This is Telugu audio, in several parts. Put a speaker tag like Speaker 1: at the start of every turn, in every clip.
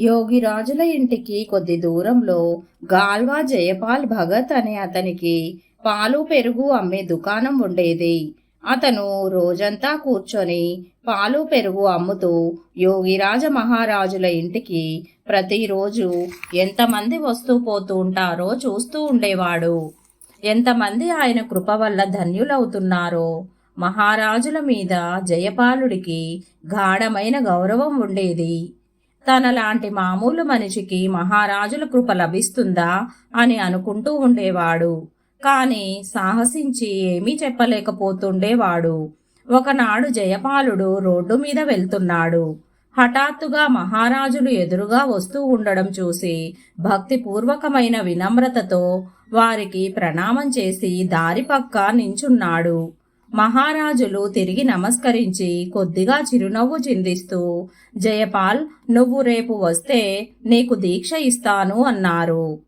Speaker 1: యోగి రాజుల ఇంటికి కొద్ది దూరంలో గాల్వా జయపాల్ భగత్ అనే అతనికి పాలు పెరుగు అమ్మే దుకాణం ఉండేది. అతను రోజంతా కూర్చొని పాలు పెరుగు అమ్ముతూ యోగిరాజ మహారాజుల ఇంటికి ప్రతిరోజు ఎంతమంది వస్తూ పోతూ ఉంటారో చూస్తూ ఉండేవాడు. ఎంతమంది ఆయన కృప వల్ల ధన్యులవుతున్నారో మహారాజుల మీద జయపాలుడికి గాఢమైన గౌరవం ఉండేది. తనలాంటి మామూలు మనిషికి మహారాజుల కృప లభిస్తుందా అని అనుకుంటూ ఉండేవాడు. కాని సాహసించి ఏమీ చెప్పలేకపోతుండేవాడు. ఒకనాడు జయపాలుడు రోడ్డు మీద వెళ్తున్నాడు. హఠాత్తుగా మహారాజులు ఎదురుగా వస్తూ ఉండడం చూసి భక్తిపూర్వకమైన వినమ్రతతో వారికి ప్రణామం చేసి దారి పక్క నించున్నాడు. మహారాజులు తిరిగి నమస్కరించి కొద్దిగా చిరునవ్వు చిందిస్తూ జయపాల్ నువ్వు రేపు వస్తే నీకు దీక్ష ఇస్తాను అన్నారు.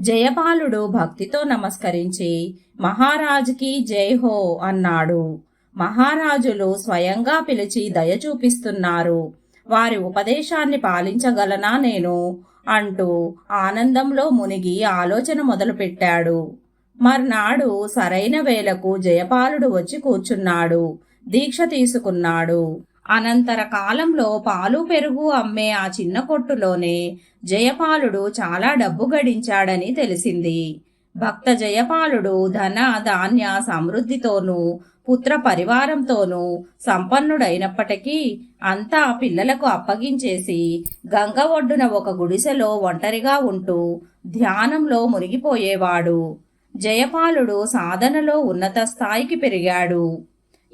Speaker 1: జయపాలుడు భక్తితో నమస్కరించి మహారాజుకి జై హో అన్నాడు. మహారాజులు స్వయంగా పిలిచి దయ చూపిస్తున్నారు. వారి ఉపదేశాన్ని పాలించగలనా నేను? అంటూ ఆనందంలో మునిగి ఆలోచన మొదలుపెట్టాడు. మర్నాడు సరైన వేళకు జయపాలుడు వచ్చి కూర్చున్నాడు. దీక్ష తీసుకున్నాడు. అనంతర కాలంలో పాలు పెరుగు అమ్మే ఆ చిన్న కొట్టులోనే జయపాలుడు చాలా డబ్బు గడించాడని తెలిసింది. భక్త జయపాలుడు ధన ధాన్య సమృద్ధితోనూ పుత్ర పరివారంతోనూ సంపన్నుడైనప్పటికీ అంతా పిల్లలకు అప్పగించేసి గంగ ఒడ్డున ఒక గుడిసెలో ఒంటరిగా ఉంటూ ధ్యానంలో మునిగిపోయేవాడు. జయపాలుడు సాధనలో ఉన్నత స్థాయికి పెరిగాడు.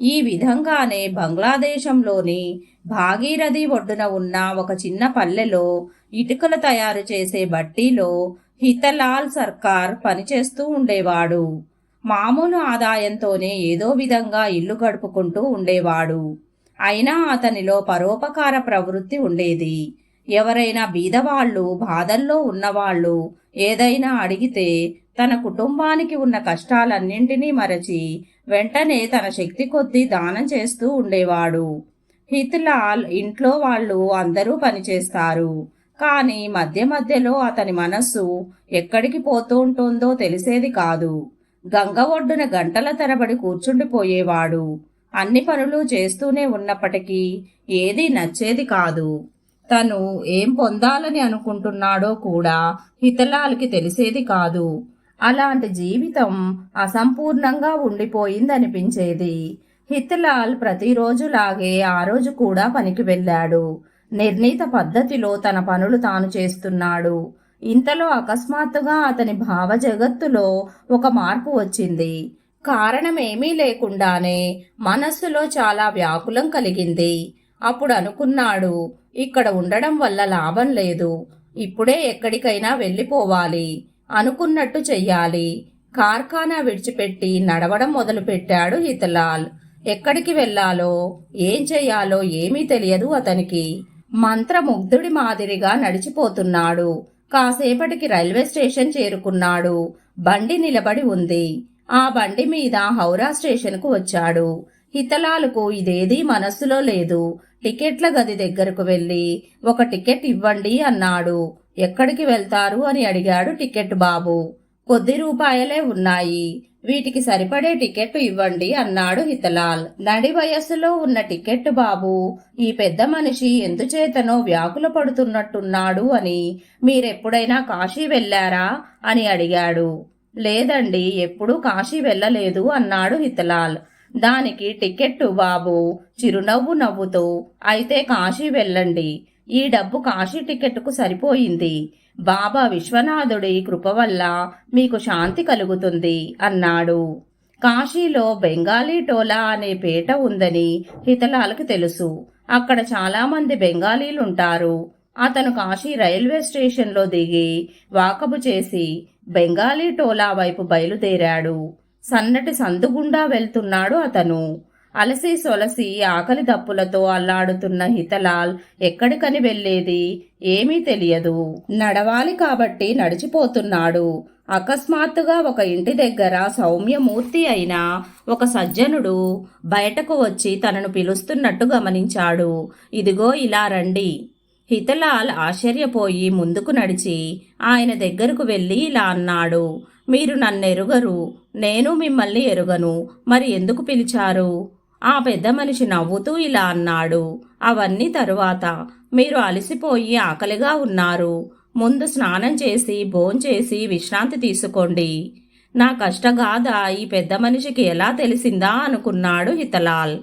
Speaker 1: ఈ విధంగానే బంగ్లాదేశంలోని భాగీరథి ఒడ్డున ఉన్న ఒక చిన్న పల్లెలో ఇటుకలు తయారు చేసే బట్టీలో హితలాల్ సర్కార్ పనిచేస్తూ ఉండేవాడు. మామూలు ఆదాయంతోనే ఏదో విధంగా ఇల్లు గడుపుకుంటూ ఉండేవాడు. అయినా అతనిలో పరోపకార ప్రవృత్తి ఉండేది. ఎవరైనా బీదవాళ్ళు బాధల్లో ఉన్నవాళ్ళు ఏదైనా అడిగితే తన కుటుంబానికి ఉన్న కష్టాలన్నింటినీ మరచి వెంటనే తన శక్తి కొద్దీ దానం చేస్తూ ఉండేవాడు. హిత్లాల్ ఇంట్లో వాళ్ళు అందరూ పనిచేస్తారు. కానీ మధ్య మధ్యలో అతని మనస్సు ఎక్కడికి పోతూ ఉంటుందో తెలిసేది కాదు. గంగ ఒడ్డున గంటల తరబడి కూర్చుండిపోయేవాడు. అన్ని పనులు చేస్తూనే ఉన్నప్పటికీ ఏదీ నచ్చేది కాదు. తను ఏం పొందాలని అనుకుంటున్నాడో కూడా హితలాల్కి తెలిసేది కాదు. అలాంటి జీవితం అసంపూర్ణంగా ఉండిపోయిందనిపించేది. హిత్లాల్ ప్రతిరోజులాగే ఆ రోజు కూడా పనికి వెళ్ళాడు. నిర్ణీత పద్ధతిలో తన పనులు తాను చేస్తున్నాడు. ఇంతలో అకస్మాత్తుగా అతని భావ జగత్తులో ఒక మార్పు వచ్చింది. కారణమేమీ లేకుండానే మనస్సులో చాలా వ్యాకులం కలిగింది. అప్పుడు అనుకున్నాడు ఇక్కడ ఉండడం వల్ల లాభం లేదు. ఇప్పుడే ఎక్కడికైనా వెళ్ళిపోవాలి. అనుకున్నట్టు చెయ్యాలి. కార్ఖానా విడిచిపెట్టి నడవడం మొదలుపెట్టాడు హితలాల్. ఎక్కడికి వెళ్ళాలో ఏం చెయ్యాలో ఏమీ తెలియదు అతనికి. మంత్రముగ్ధుడి మాదిరిగా నడిచిపోతున్నాడు. కాసేపటికి రైల్వే స్టేషన్ చేరుకున్నాడు. బండి నిలబడి ఉంది. ఆ బండి మీద హౌరా స్టేషన్కు వచ్చాడు. హితలాలకు ఇదేదీ మనస్సులో లేదు. టికెట్ల గది దగ్గరకు వెళ్ళి ఒక టికెట్ ఇవ్వండి అన్నాడు. ఎక్కడికి వెళ్తారు అని అడిగాడు టికెట్ బాబు. కొద్ది రూపాయలే ఉన్నాయి. వీటికి సరిపడే టికెట్ ఇవ్వండి అన్నాడు హితలాల్. నడి వయస్సులో ఉన్న టికెట్ బాబు ఈ పెద్ద మనిషి ఎందుచేతనో వ్యాకుల పడుతున్నట్టున్నాడు అని. మీరెప్పుడైనా కాశీ వెళ్ళారా అని అడిగాడు. లేదండి ఎప్పుడూ కాశీ వెళ్ళలేదు అన్నాడు హితలాల్. దానికి టికెట్టు బాబు. చిరునవ్వు నవ్వుతూ అయితే కాశీ వెళ్ళండి. ఈ డబ్బు కాశీ టికెట్కు సరిపోయింది. బాబా విశ్వనాథుడి కృప వల్ల మీకు శాంతి కలుగుతుంది అన్నాడు. కాశీలో బెంగాలీ టోలా అనే పేట ఉందని హితలాలకు తెలుసు. అక్కడ చాలామంది బెంగాలీలుంటారు. అతను కాశీ రైల్వే స్టేషన్లో దిగి వాకబు చేసి బెంగాలీ టోలా వైపు బయలుదేరాడు. సన్నటి సందుగుండా వెళ్తున్నాడు అతను. అలసి సొలసి ఆకలి దప్పులతో అల్లాడుతున్న హితలాల్ ఎక్కడికని వెళ్ళేది? ఏమీ తెలియదు. నడవాలి కాబట్టి నడిచిపోతున్నాడు. అకస్మాత్తుగా ఒక ఇంటి దగ్గర సౌమ్యమూర్తి అయిన ఒక సజ్జనుడు బయటకు వచ్చి తనను పిలుస్తున్నట్టు గమనించాడు. ఇదిగో ఇలా రండి. హితలాల్ ఆశ్చర్యపోయి ముందుకు నడిచి ఆయన దగ్గరకు వెళ్ళి ఇలా అన్నాడు. మీరు నన్నెరుగరు. నేను మిమ్మల్ని ఎరుగను. మరి ఎందుకు పిలిచారు? ఆ పెద్ద మనిషి నవ్వుతూ ఇలా అన్నాడు. అవన్నీ తరువాత మీరు అలసిపోయి ఆకలిగా ఉన్నారు. ముందు స్నానం చేసి భోంచేసి విశ్రాంతి తీసుకోండి. నా కష్టగాథ ఈ పెద్ద మనిషికి ఎలా తెలిసిందా అనుకున్నాడు హితలాల్.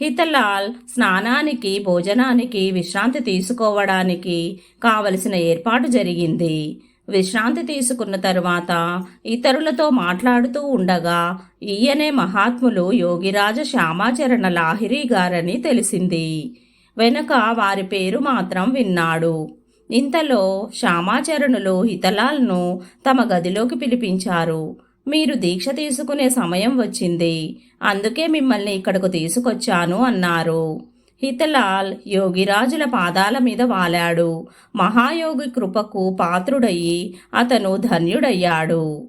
Speaker 1: హితలాల్ స్నానానికి భోజనానికి విశ్రాంతి తీసుకోవడానికి కావలసిన ఏర్పాటు జరిగింది. విశ్రాంతి తీసుకున్న తరువాత ఇతరులతో మాట్లాడుతూ ఉండగా ఈయనే మహాత్ములు యోగిరాజ శ్యామాచరణ లాహిరి గారని తెలిసింది. వెనుక వారి పేరు మాత్రం విన్నాడు. ఇంతలో శ్యామాచరణులు హితలాల్ను తమ గదిలోకి పిలిపించారు. మీరు దీక్ష తీసుకునే సమయం వచ్చింది. అందుకే మిమ్మల్ని ఇక్కడకు తీసుకొచ్చాను అన్నారు. హితలాల్ యోగిరాజుల పాదాల మీద వాలాడు. మహాయోగి కృపకు పాత్రుడయి అతను ధన్యుడయ్యాడు.